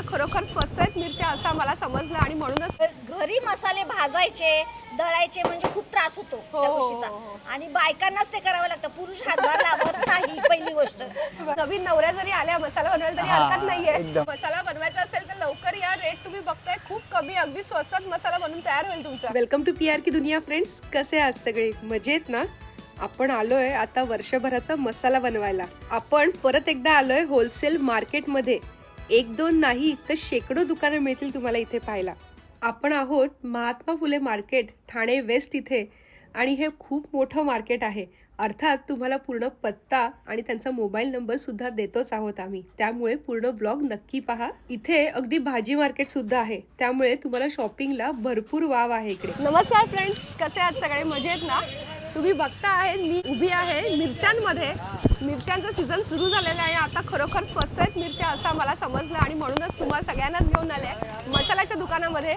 आता खरोखर स्वस्त आहेत मिरच्या असं आम्हाला समजलं आणि म्हणूनच तर घरी मसाले भाजायचे दळायचे म्हणजे खूप त्रास होतो हो, त्या हो, हो, गोष्टीचा आणि बायकांनाच ते करावं लागतं. पुरुष हातभार लावत नाही पहिली गोष्ट. नवीन नवऱ्या जरी आल्या मसाला बनवायला तरी हा, हरकत नाहीये. एकदम. मसाला बनवायचा असेल तर लवकर या रेट तुम्ही बघताय खूप कमी अगदी स्वस्तात मसाला बनवून तयार होईल तुमचा. वेलकम टू पी आर की दुनिया फ्रेंड्स कसे आहात सगळे? मजेत ना? आपण आलोय आता वर्षभराचा मसाला बनवायला. आपण परत एकदा आलोय होलसेल मार्केटमध्ये एक दोन नाही तर शेकडो दुकानं मिळतील तुम्हाला इथे पाहायला. आपण आहोत महात्मा फुले मार्केट ठाणे वेस्ट इथे. आणि हे खूप मोठं मार्केट आहे. अर्थात तुम्हाला पूर्ण पत्ता आणि त्यांचा मोबाईल नंबरसुद्धा देतोच आहोत आम्ही. त्यामुळे पूर्ण ब्लॉग नक्की पहा. इथे अगदी भाजी मार्केट सुद्धा आहे. त्यामुळे तुम्हाला शॉपिंगला भरपूर वाव आहे इकडे. नमस्कार फ्रेंड्स कसे आहात सगळे? मजेत ना? तुम्ही बघता आहे मी उभी आहे मिरच्यांमध्ये. मिरच्यांचा सीझन सुरू झालेला आहे. आता खरोखर स्वस्त आहेत मिरच्या असं मला समजलं आणि म्हणूनच तुम्हाला सगळ्यांनाच घेऊन आले मसाल्याच्या दुकानामध्ये.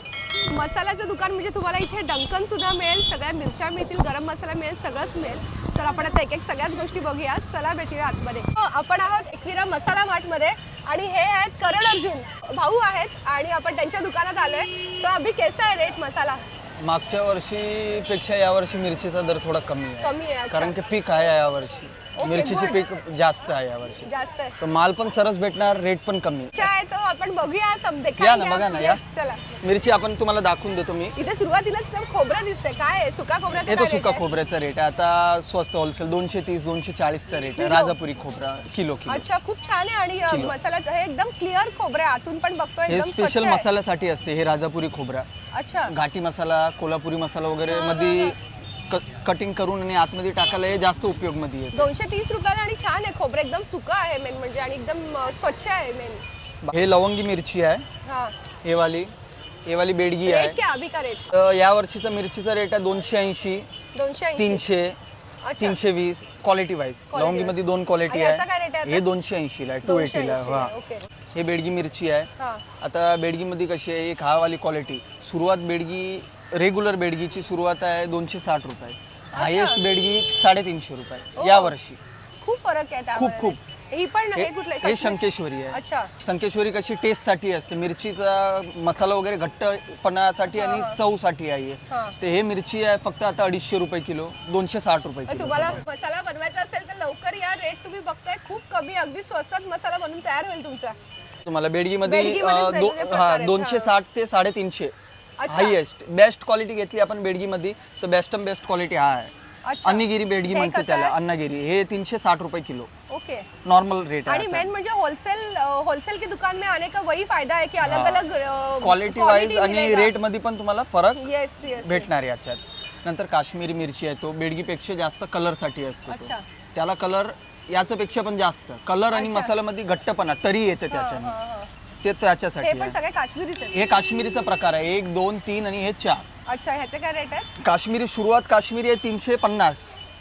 मसाल्याचं दुकान म्हणजे तुम्हाला इथे डंकन सुद्धा मिळेल सगळ्या मिरच्या मिळतील गरम मसाला मिळेल सगळंच मिळेल. तर आपण आता एक एक सगळ्याच गोष्टी बघूयात. चला भेटूया आतमध्ये. हो, आपण आहोत एकविरा मसाला मार्टमध्ये आणि हे आहेत करण अर्जुन. भाऊ आहेत आणि आपण त्यांच्या दुकानात आलोय. सो अभि कैसा आहे रेट मसाला? मागच्या वर्षीपेक्षा यावर्षी मिरचीचा दर थोडा कमी आहे कमी आहे अच्छा. कारण की पीक आहे यावर्षी Okay, मिरचीची good. पीक जास्त आहे यावर्षी जास्त आहे. तर माल पण सरस भेटणार रेट पण कमी. अच्छा आहे तो आपण बघूया सब या ना बघा. ना या. Yes, चला. मिरची आपण तुम्हाला दाखवून देतो मी. इथे सुरुवातीलाच तर खोबरं दिसतंय. काय आहे? सुका खोबऱ्याचं हे तो काय rate सुका? खोबऱ्याचा रेट आहे. आता स्वस्त होलसेल दोनशे तीस दोनशे चाळीसचा रेट आहे. किलो? राजापुरी खोबरा किलो किलो. अच्छा खूप छान आहे. आणि अ, किलो. मसाल्याचं हे एकदम क्लिअर खोबरं आहे. आतून पण बघतोय हे एकदम स्वच्छ स्पेशल आहे. मसाल्यासाठी असते हे राजापुरी खोबरा. अच्छा. घाटी मसाला कोल्हापुरी मसाला वगैरे मध्ये कटिंग करून आणि आतमध्ये टाकायला हे जास्त उपयोगमध्ये येते. दोनशे तीस रुपयाला आणि छान आहे. खोबरं एकदम सुका आहे मेन म्हणजे आणि एकदम अ, स्वच्छ आहे मेन हे लवंगी मिरची आहे. हा. हे वाली हे वाली बेडगी आहे. रेट क्या अभी का रेट तर या वर्षीचा मिरचीचा रेट आहे दोनशे ऐंशी दोनशे ऐंशी. तीनशे अच्छा. तीनशे वीस क्वालिटी वाईज लवंगी मध्ये दोन क्वालिटी आणि याचा काय rate आहे आहे आता? हे दोनशे ऐंशीला आहे टू 280 एटीला आहे, हा. ओके. हे बेडगी मिरची आहे. हा. आता बेडगीमध्ये कशी आहे एक हा वाली क्वालिटी सुरुवात बेडगी रेग्युलर बेडगीची सुरुवात आहे दोनशे साठ रुपये. हायेस्ट बेडगी साडेतीनशे रुपये या वर्षी. खूप फरक आहे त्यामध्ये. खूप. ही पण हे कुठलं शंकेश्वरी आहे. अच्छा. संकेश्वरी कशी टेस्टसाठी असते. मिरचीचा मसाला वगैरे घट्टपणासाठी आणि चवसाठी आहे हा. ते हे मिरची आहे फक्त आता अडीचशे रुपये किलो दोनशे साठ रुपये तर किलो तुम्हाला मसाला बनवायचा असेल तर लवकर या. रेट तुम्ही बघताय. खूप कमी अगदी स्वस्तात मसाला बनवून तयार होईल तुमचा. तुम्हाला बेडगीमध्ये बेडगीमध्येच अं, दो- वेगवेगळे प्रकार हा आहेत, दोनशे हा. साठ ते साडेतीनशे. हायेस्ट. बेस्ट क्वालिटी घेतली आपण बेडगीमध्ये तर बेस्ट बेस्ट क्वालिटी हा आहे. अच्छा. अन्नगिरी बेडगी हे म्हणते कसं त्याला आहे? अन्नगिरी. हे तीनशे साठ रुपये किलो. ओके. नॉर्मल रेट आणि आहे मेन म्हणजे होलसेल होलसेल की दुकान में आने का वही फायदा है. कि अलग अलग क्वालिटी वाईज आणि रेटमध्ये पण तुम्हाला फरक येस येस भेटणार याच्यात. नंतर काश्मीरी मिरची आहे तो. बेडगीपेक्षा जास्त कलरसाठी असतो तो. अच्छा. त्याला कलर याच्यापेक्षा पण जास्त. कलर आणि. मसाल्यामध्ये घट्टपणा तरी येते त्याच्याने. ते हे त्याच्यासाठी पण आहे. सगळे काश्मीरीच. आहेत हे काश्मीरीचा प्रकार आहे. एक दोन तीन आणि हे चार. अच्छा ह्याचे काय रेट आहे काश्मीरी सुरुवात काश्मीरी आहे तीनशे पन्नास.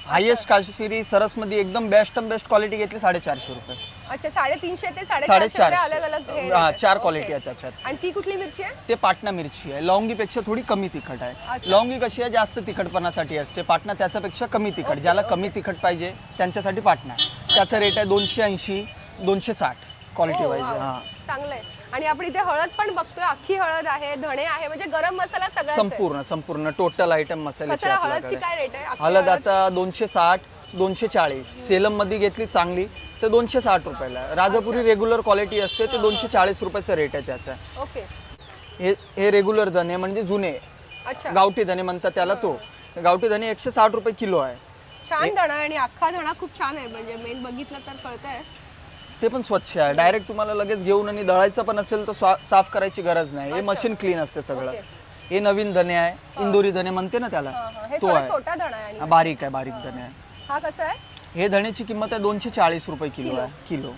हायेस्ट काश्मीरी सरसमध्ये एकदम बेस्ट बेस्ट क्वालिटी घेतली साडेचारशे रुपये. अच्छा साडेतीनशे ते साडेचारशे रुपये साडेचारशे. अलग अलग हे rate हा आहेत. चार. क्वालिटी आहे त्याच्यात. आणि ती कुठली मिरची आहे? ते पाटणा मिरची आहे. लवंगीपेक्षा थोडी कमी तिखट आहे. लवंगी कशी आहे? जास्त तिखटपणासाठी असते. पाटणा त्याच्यापेक्षा कमी तिखट. ज्याला कमी तिखट पाहिजे त्यांच्यासाठी पाटणा त्याचा रेट आहे दोनशे ऐंशी दोनशे साठ. Quality wise. हा चांगलं आहे आणि आपण इथे हळद पण बघतोय. अख्खी हळद आहे धणे आहे म्हणजे गरम मसाला सगळा संपूर्ण संपूर्ण टोटल आयटम मसाल्याचे हळदची काय रेट आहे? अख्खी हळद आता दोनशे साठ दोनशे चाळीस. सेलममध्ये घेतली चांगली तर दोनशे साठ रुपयाला. आहे. राजापुरी रेग्युलर क्वालिटी असते ते दोनशे चाळीस रुपयाचा रेट आहे त्याचा. ओके. हे हे रेग्युलर धने म्हणजे जुने. अच्छा. गावठी धने म्हणतात त्याला तो. गावठी धने एकशे साठ रुपये किलो आहे. छान धणा आहे आणि अख्खा धणा खूप छान आहे. म्हणजे मेन बघितलं तर कळतंय. ते पण स्वच्छ आहे. डायरेक्ट तुम्हाला लगेच घेऊन आणि दळायचं पण असेल तर स्वा- साफ करायची गरज नाही. हे मशीन क्लीन असते सगळं. हे नवीन धने आहे. इंदोरी धने म्हणते ना त्याला. हा, हा. हे तो थोडा आहे. छोटा धणा आहे आणि बारीक आहे बारीक धने आहे. हा कसा आहे? हे धण्याची किंमत आहे दोनशे चाळीस रुपये किलो. आहे. किलो.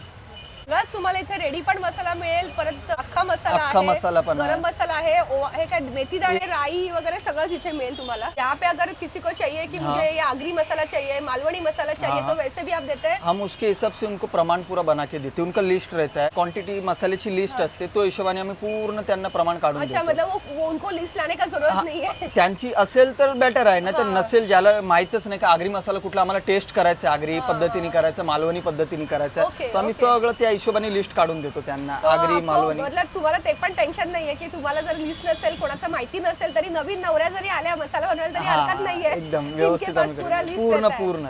प्लस तुम्हाला इथे रेडी पण मसाला मिळेल परत अख्खा मसाला अख्खा आहे मसाला पण गरम आहे. मसाला आहे हे काय मेथी दाणे राई वगैरे सगळं तिथे मिळेल तुम्हाला. यहाँ पे अगर किसी को चाहिए कि मुझे ये आगरी मसाला चाहिए मालवणी मसाला चाहिए हाँ, तो. वैसे भी आप देते हैं। हम उसके हिसाब से उनको प्रमाण पूरा बना के देते उनका लिस्ट रहता है। क्वांटिटी मसाल्याची लिस्ट असते तो हिशोबाने आम्ही पूर्ण त्यांना प्रमाण काढून अच्छा देतो. मतलब वो, वो उनको लिस्ट लाने का जरूरत नहीं है? त्यांची असेल तर बेटर आहे नाही तर नसेल ज्याला माहितच नाही का आगरी मसाला कुठला आम्हाला टेस्ट करायचा आहे, आगरी पद्धतीने करायचा मालवणी पद्धतीने करायचा आहे. तर आम्ही ओके. सगळं त्या हिशोबाने लिस्ट काढून देतो त्यांना. तो आगरी मालवणी. मतलब तुम्हाला ते पण टेन्शन नाहीये की तुम्हाला जर लिस्ट नसेल कोणाचं माहिती नसेल तरी नवीन नवऱ्या जरी आल्या मसाला बनवायला तरी हा, हरकत नाहीये. एकदम व्यवस्थित आम्ही करतो. पूर्ण. पूर्ण.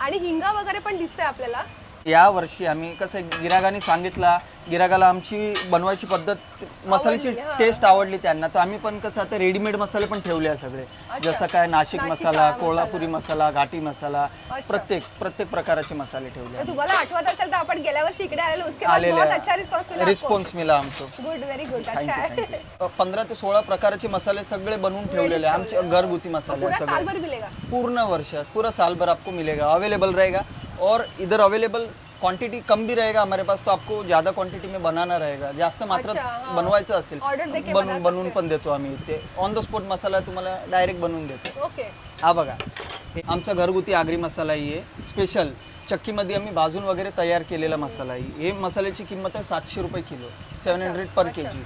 आणि हिंगा वगैरे पण दिसतंय आपल्याला. या वर्षी आम्ही कसं गिरागाने सांगितला गिरागाला आमची बनवायची पद्धत मसाल्याची आवडली, हा. टेस्ट आवडली त्यांना. तर आम्ही पण कसं आता रेडीमेड मसाले पण ठेवले आहे सगळे. जसं काय नाशिक नाशिक मसाला कोल्हापुरी मसाला घाटी मसाला अच्छा. प्रत्येक प्रत्येक प्रकारचे मसाले ठेवले तर. तुम्हाला आठवत असेल तर आपण गेल्या वर्षी इकडे आलेलो. उसके बाद आलेले बहुत आहे. अच्छा रिस्पॉन्स मिला रिस्पॉन्स आमचं. गुड व्हेरी गुड अच्छा. थँक्यू पंधरा ते सोळा प्रकारचे मसाले सगळे बनवून ठेवलेले आहे. आमचे घरगुती मसाले पूरा आहे साल सगळे. भर मिलेगा. पूर्ण वर्ष पूरा साल भर आपको मिलेगा. अवेलेबल रहेगा. और इधर अवेलेबल क्वांटिटी कम भी रहेगा हमारे पास तो आपको ज्यादा क्वांटिटी में बनाना रहेगा। जास्त मात्र अच्छा, हाँ. बनवायचं असेल Order देके बना बनवून सकते बनवून पण देतो आम्ही ते. ऑन द स्पॉट मसाला तुम्हाला डायरेक्ट बनवून देतो. ओके. हा बघा. हे आमचा घरगुती आगरी मसाला आहे. स्पेशल चक्कीमध्ये आम्ही भाजून वगैरे तयार केलेला मसाला आहे हे मसाल्याची किंमत आहे सातशे रुपये किलो. सेवन हंड्रेड पर के जी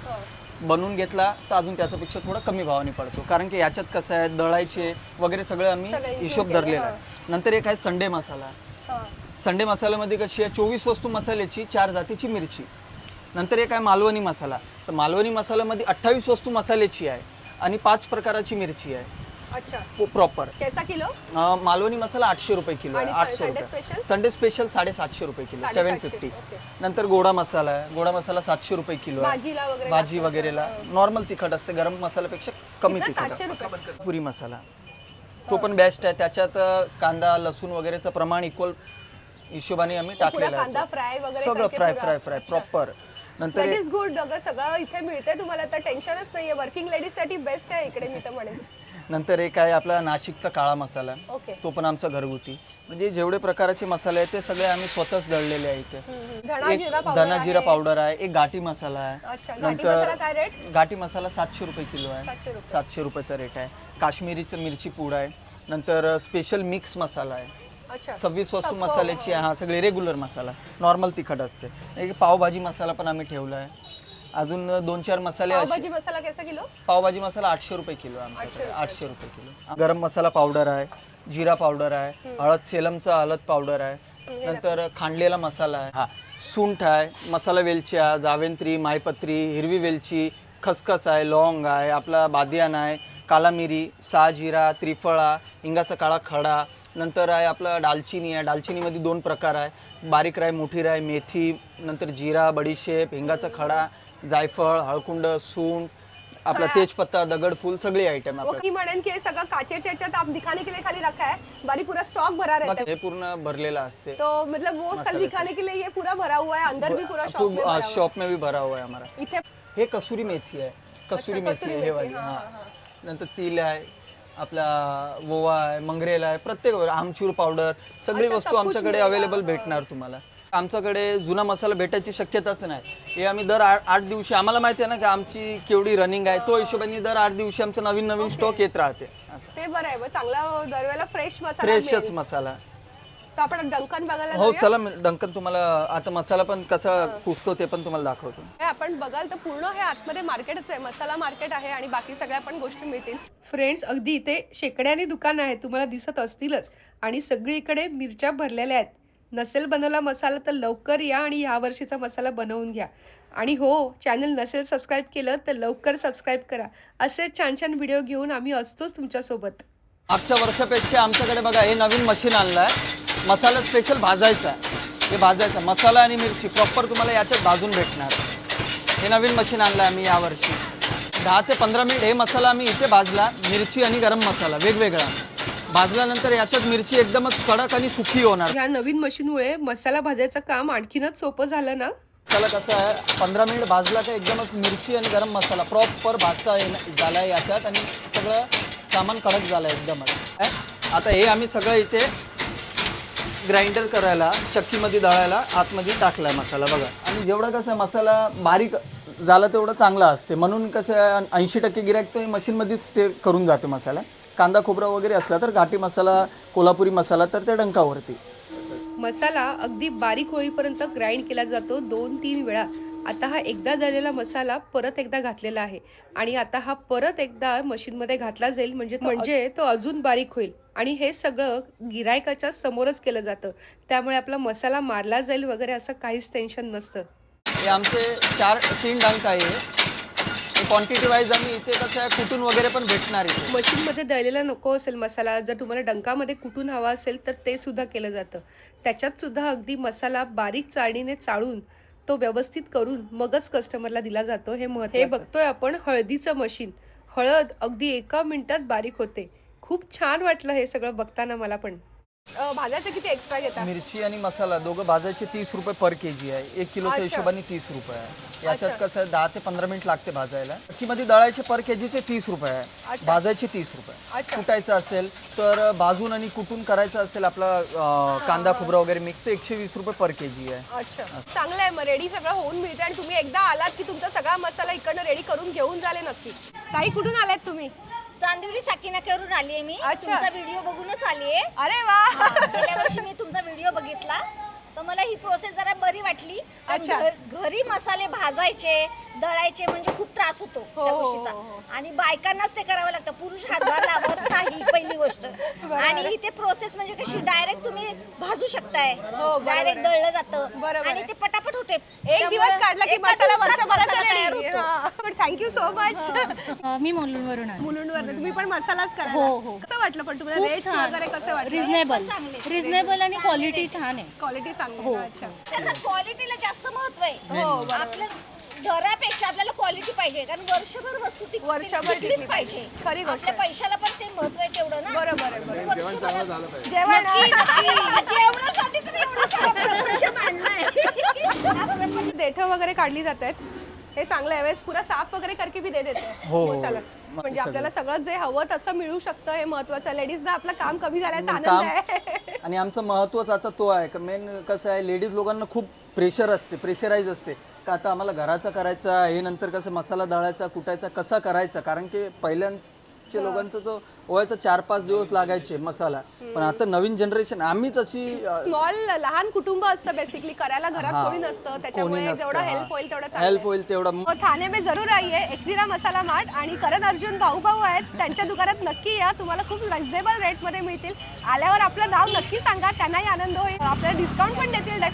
बनवून घेतला तर अजून त्याच्यापेक्षा थोडं कमी भावाने पडतो. कारण की याच्यात कसं आहे दळायचे वगैरे सगळं आम्ही सगळं include हिशोब केलं, धरलेला आहे नंतर एक आहे संडे मसाला. हा. संडे मसाल्यामध्ये कशी आहे? चोवीस वस्तू मसाल्याची चार जातीची मिरची. नंतर एक आहे मालवणी मसाला. तर मालवणी मसाल्यामध्ये अठ्ठावीस वस्तू मसाल्याची आहे आणि पाच प्रकाराची मिरची आहे. अच्छा. प्रॉपर कैसा किलो? मालवणी मसाला आठशे रुपये किलो आहे आणि आठशे रुपये? संडे स्पेशल साडेसातशे रुपये किलो सेवन 750, फिफ्टी ओके. नंतर गोडा मसाला आहे गोडा मसाला सातशे रुपये किलो आहे. भाजीला वगैरे भाजी लागतं वगैरेला. नॉर्मल तिखट असते गरम मसाल्यापेक्षा कमी? तिखट 700 असते. रुपये. पुरी मसाला. तो पण बेस्ट आहे. त्याच्यात कांदा लसूण वगैरेचं प्रमाण इक्वल हिशोबाने आम्ही टाकलेलं कांदा आहे. फ्राय वगैरे सगळं करके फ्राय पुरा. फ्राय फ्राय प्रॉपर नंतर दॅट इज गुड अगं सगळं इथे मिळतंय तुम्हाला तर टेन्शनच नाहीये. वर्किंग लेडीजसाठी बेस्ट आहे इकडे मी तर म्हणेन. नंतर एक आहे आपला नाशिकचा काळा मसाला. ओके तो पण आमचा घरगुती. म्हणजे जेवढे प्रकारचे मसाले आहेत ते सगळे आम्ही स्वतःच दळलेले आहे इथे. धणा एक जिरा पावडर धना जिरा आहे. पावडर आहे. एक घाटी मसाला आहे. घाटी मसाला काय घाटी मसाला सातशे रुपये किलो आहे. सातशे रुपये. सातशे रुपयाचा रेट आहे. काश्मीरीचं मिरची पूड आहे. नंतर स्पेशल मिक्स मसाला आहे. अच्छा. सव्वीस वस्तू मसाल्याची आहे. हा सगळे रेग्युलर मसाला. नॉर्मल तिखट असते. एक पावभाजी मसाला पण आम्ही ठेवला आहे. अजून दोन चार मसाले पावभाजी मसाला कैसा किलो? पावभाजी मसाला आठशे रुपये किलो आहे आमच्याकडे. आठशे रुपये. किलो. गरम मसाला पावडर आहे. जिरा पावडर आहे. हळद सेलमचा हळद पावडर आहे. नंतर खांडलेला मसाला आहे. हा सुंठ आहे. मसाला वेलच्या जावेंत्री मायपत्री हिरवी वेलची खसखस आहे लवंग आहे आपला बादियान आहे. काला मिरी सहा जिरा त्रिफळा हिंगाचा काळा खडा नंतर आहे आपला दालचिनी आहे. दालचिनीमध्ये दोन प्रकार आहे. बारीक राय मोठी राय मेथी नंतर जिरा बडीशेप हिंगाचा खडा जायफळ हळकुंड सूंठ आपला तेजपत्ता दगडफूल सगळे आयटम वो की म्हणेन की हे सगळं काचेच्या याच्यात आप दिखाने के लिए खाली रखा है. बारी पूरा स्टॉक भरा रहता बाकी हे पूर्ण भरलेलं असते. है तो मतलब वो कल दिखाने के लिए ये पूरा भरा हुआ है. अंदर भी पूरा शॉप में भरा हुआ है. शॉप में भी भरा हुआ है हमारा. इथे हे कसुरी मेथी आहे. कसुरी मेथी आहे हे वाली. हा, हा. नंतर तिल आहे आपला ओवा आहे मंगरेल आहे प्रत्येक आमचूर पावडर सगळी अच्छा, वस्तू सब कुछ आमच्याकडे अवेलेबल भेटणार तुम्हाला. आमच्याकडे जुना मसाला भेटायची शक्यताच नाही. हे आम्ही दर आठ आठ दिवशी आम्हाला माहिती आहे ना की आमची केवढी रनिंग आहे तो हिशोबाने दर आठ दिवशी आमचं नवीन नवीन स्टॉक येत राहते. ते बरं आहे चांगला दरवेळेला फ्रेश मसाला फ्रेशच मिळेल. मसाला. तर आपण डंकन बघायला हो जाऊया? चला मी- डंकन तुम्हाला आता मसाला पण कसा कुठतो ते पण तुम्हाला दाखवतो. हे आपण बघाल तर पूर्ण हे आतमध्ये मार्केटच आहे मसाला मार्केट आहे आणि बाकी सगळ्या पण गोष्टी मिळतील. फ्रेंड्स अगदी इथे शेकड्याने दुकान आहे तुम्हाला दिसत असतीलच. आणि सगळीकडे मिरच्या भरलेल्या आहेत. नसेल बनवला मसाला तर लवकर या आणि ह्या वर्षीचा मसाला बनवून घ्या. आणि हो चॅनल नसेल सबस्क्राईब केलं तर लवकर सबस्क्राईब करा. असे छान छान व्हिडिओ घेऊन आम्ही असतोच तुमच्यासोबत. मागच्या वर्षापेक्षा आमच्याकडे बघा हे नवीन मशीन आणलं आहे मसाला स्पेशल भाजायचा हे भाजायचा मसाला आणि मिरची प्रॉपर तुम्हाला याच्यात भाजून भेटणार. हे नवीन मशीन आणलं आहे आम्ही यावर्षी. दहा ते पंधरा मिनिट हे मसाला आम्ही इथे भाजला. मिरची आणि गरम मसाला वेगवेगळा. भाजल्यानंतर याच्यात मिरची एकदमच कडक आणि सुकी होणार. ह्या नवीन मशीनमुळे मसाला भाजायचं काम आणखीनच सोपं झालं ना? मसाला कसं आहे पंधरा मिनिट भाजला तर एकदमच मिरची आणि गरम मसाला प्रॉपर भाजता येणं झाला आहे याच्यात आणि सगळं सामान कडक झालं आहे एकदमच? आता हे आम्ही सगळं इथे ग्राइंडर करायला चक्कीमध्ये दळायला आतमध्ये टाकलाय मसाला. बघा आणि जेवढा कसा मसाला बारीक झाला तेवढं चांगला असते. म्हणून कसं ऐंशी टक्के गिरायक तर मशीनमध्येच ते करून जाते मसाला. कांदा खोबरा वगैरे असला तर घाटी मसाला कोल्हापुरी मसाला तर ते डंकावरती. मसाला अगदी बारीक होईपर्यंत ग्राइंड केला जातो दोन तीन वेळा. आता हा एकदा झालेला मसाला परत एकदा घातलेला आहे. आणि आता हा परत एकदा मशीनमध्ये घातला जाईल म्हणजे म्हणजे तो अजून बारीक होईल. आणि हे सगळं गिरायकाच्या समोरच केलं जातं. त्यामुळे आपला मसाला मारला जाईल वगैरे असं काहीच टेन्शन नसतं. हे आमचे चार तीन डंक आहे. क्वांटिटी वाईज आम्ही इथे कसं आहे कुठून वगैरे पण भेटणार इथे. मशीनमध्ये दळलेला नको असेल मसाला जर तुम्हाला डंकामध्ये कुटून हवा असेल तर ते सुद्धा केलं जातं. त्याच्यात सुद्धा अगदी मसाला बारीक चाळणीने चाळून तो व्यवस्थित करून मगच कस्टमरला दिला जातो हे महत्त्व हे बघतोय आपण हळदीचं मशीन हळद अगदी एका मिनिटात बारीक होते. खूप छान वाटलं हे सगळं बघताना मला पण. अं, भाजायचं किती एक्स्ट्रा घेतात मिरची आणि मसाला दोघं भाजायचे तीस रुपये पर के जी आहे. एक किलोच्या अच्छा. हिशोबाने तीस रुपये आहे. याच्यात कसं आहे, दहा ते पंधरा मिनिट लागते भाजायला. मध्ये दळायचे पर के जीचे तीस रुपये आहे. भाजायचे तीस रुपये. अच्छा. कुटायचं असेल तर भाजून आणि कुटून करायचं असेल आपला अं, कांदा खोबरा वगैरे मिक्स एकशे वीस रुपये पर के जी आहे. अच्छा. चांगलं आहे मग रेडी सगळं होऊन मिळते आणि तुम्ही एकदा आलात की तुमचा सगळा मसाला इकडनं रेडी करून घेऊन झाले नक्की. काही कुठून आलात तुम्ही? चांदिवली साकीनाक्यावरून आली आहे मी. अच्छा. तुमचा व्हिडिओ बघूनच आली आहे अरे वा. गेल्या वर्षी मी तुमचा व्हिडिओ बघितला. तर मला ही प्रोसेस जरा बरी वाटली. कारण अच्छा. घर- घरी मसाले भाजायचे दळायचे म्हणजे खूप त्रास होतो हो, त्या हो, गोष्टीचा. हो, हो. आणि बायकांनाच ते करावं लागतं. पुरुष हातभार गोष्ट. आणि इथे प्रोसेस म्हणजे कशी डायरेक्ट तुम्ही भाजू शकताय. डायरेक्ट आहे. दळलं जातं. बरोबर आणि. ते पटापट होते. एक दिवस काढला की मसाला वर्षभराचा पण थँक्यू सो मच मी मुलुंडवरून मुलुंडवर तुम्ही पण मसालाच करा हो, हो. कसं वाटलं पण तुम्हाला? रेट्स वगैरे कसं वाटलं? रिझनेबल रिझनेबल आणि क्वालिटी छान आहे. क्वालिटी चांगली. आहे का? अच्छा. त्याचं क्वालिटीला जास्त महत्त्व आहे. हो, बरोबर. दरापेक्षा आपल्याला क्वालिटी पाहिजे. कारण वर्षभर वस्तू टिक- वर्षभर टिकलीच टिकली. पाहिजे. खरी गोष्ट आपल्या पैशाला पण ते महत्त्व आहे तेवढं ना. बरोबर आहे बरोबर वर्षभराचं- जेवण नक्की, जेवणासाठी तर एवढं खराब प्रपंच मांडलंय. देठं वगैरे काढली जात आहेत. हे चांगलं आहे. वेळेस पुरा साफ वगैरे करके भी दे देते. हो, हो. मसाला म्हणजे आपल्याला सगळं जे हवं तसं मिळू शकतं हे महत्वाचं लेडीजना आपलं काम कमी झाल्याचा आनंद काम आहे. आणि आमचं महत्त्वच आता तो आहे. का मेन कसं आहे लेडीज लोकांना खूप प्रेशर असते प्रेशराईज असते. का आता आम्हाला घराचा करायचा हे नंतर कसं मसाला दळायचा कुटायचा कसा करायचा? कारण की पहिल्यांच्या लोकांचं तो वयाचा चार पाच दिवस लागायचे मसाला. पण आता नवीन जनरेशन आम्हीच अशी स्मॉल लहान कुटुंब असतं बेसिकली करायला घरात कोणी नसतं त्याच्यामुळे जेवढं हेल्प होईल तेवढं हेल्प आहे. होईल तेवढं. हो, ठाणे में जरूर आइए एकविरा मसाला मार्ट आणि करण अर्जुन भाऊ भाऊ आहेत. त्यांच्या दुकानात नक्की या. तुम्हाला खूप रिझनेबल रेटमध्ये मिळतील. आल्यावर आपलं नाव नक्की सांगा. त्यांनाही आनंद होईल. आपल्याला डिस्काउंट पण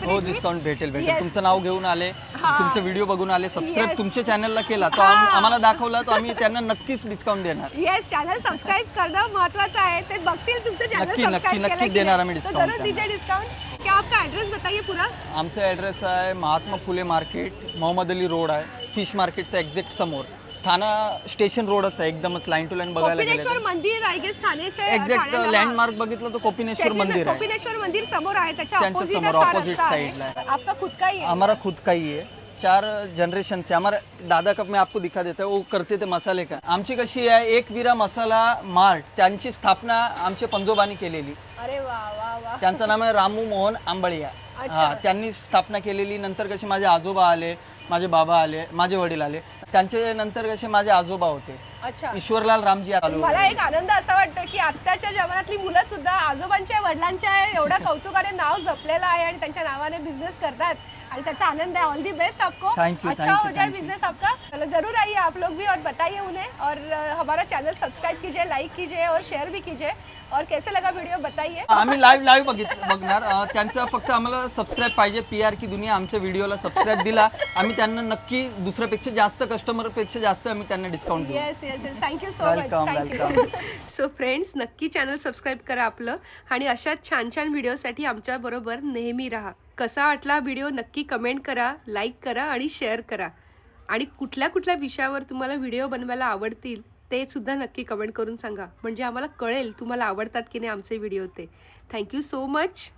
हो डिस्काउंट भेटेल भेटेल. Yes. तुमचं नाव घेऊन आले तुमचे व्हिडिओ बघून आले सबस्क्राईब Yes. तुमच्या चॅनलला केला तो आम- आम्हाला दाखवला तर आम्ही त्यांना नक्कीच डिस्काउंट देणार. येस चॅनल सबस्क्राईब करणं महत्वाचं आहे. ते बघतील तुमचं चॅनल नक्की, नक्की, नक्की देणार. आम्ही तो दीजिए डिस्काउंट क्या आपका एड्रेस बताइए पूरा? आमचा ॲड्रेस आहे महात्मा फुले मार्केट मोहम्मद अली रोड आहे फिश मार्केटच्या एक्झॅक्ट समोर. ठाणा स्टेशन रोडच आहे एकदमच लाईन टू लाईन बघायला गेलं कोपिनेश्वर मंदिर आय गेस ठाणे से एक्झॅक्ट ठाण्याला- लँडमार्क बघितलं तर कोपिनेश्वर मंदिर आहे. कोपिनेश्वर मंदिर समोर आहे त्याच्या त्यांच्या ऑपोजिट समोर, opposite side ला आहे. आपका खुद का ही है हमारा खुद का ही है चार जनरेशन से हमारा दादा का मैं आपको दिखा देता है वो करते थे मसाले का. आमची कशी आहे एक विरा मसाला मार्ट त्यांची स्थापना आमच्या पंजोबानी केलेली. अरे वा वा वा. त्यांचं नाव आहे रामू मोहन आंबळिया. हा त्यांनी स्थापना केलेली नंतर कसे माझे आजोबा आले माझे बाबा आले माझे वडील आले. त्यांचे नंतर कसे माझे आजोबा होते. अच्छा. ईश्वरलाल रामजी आलो. मला एक आनंद असा वाटतो की आत्ताच्या जमान्यातली मुलं सुद्धा आजोबांच्या वडिलांच्या एवढ्या कौतुकाने नाव जपलेलं आहे आणि त्यांच्या नावाने बिझनेस करतात. आणि त्याचा आनंद है ऑल दी बेस्ट आपको. You, अच्छा thank हो you, जाए thank you. बिजनेस आपका. चलो जरूर आइए आप लोग भी और बताइए उन्हें. और अ, हमारा चैनल सब्सक्राइब कीजिए लाइक कीजिए और शेयर भी कीजिए. और कैसे लगा वीडियो बताइए. आम्ही लाईव्ह लाईव्ह बघित बघणार. अं, त्यांचं फक्त आम्हाला सबस्क्राईब पाहिजे. पी आर की दुनिया आमच्या व्हिडिओला सबस्क्राईब दिला. आम्ही त्यांना नक्की दुसऱ्यापेक्षा जास्त कस्टमरपेक्षा जास्त आम्ही त्यांना डिस्काउंट देऊ. Yes yes yes thank you so much welcome thank you welcome so friends नक्की चॅनल सबस्क्राईब करा आपलं आणि अशाच छान छान व्हिडिओसाठी आमच्याबरोबर नेहमी राहा. कसा वाटला व्हिडिओ नक्की कमेंट करा लाईक करा आणि शेअर करा. आणि कुठल्या कुठल्या विषयावर तुम्हाला व्हिडिओ बनवायला आवडतील ते सुद्धा नक्की कमेंट करून सांगा. म्हणजे आम्हाला कळेल तुम्हाला आवडतात की नाही आमचे व्हिडिओ ते. Thank you so much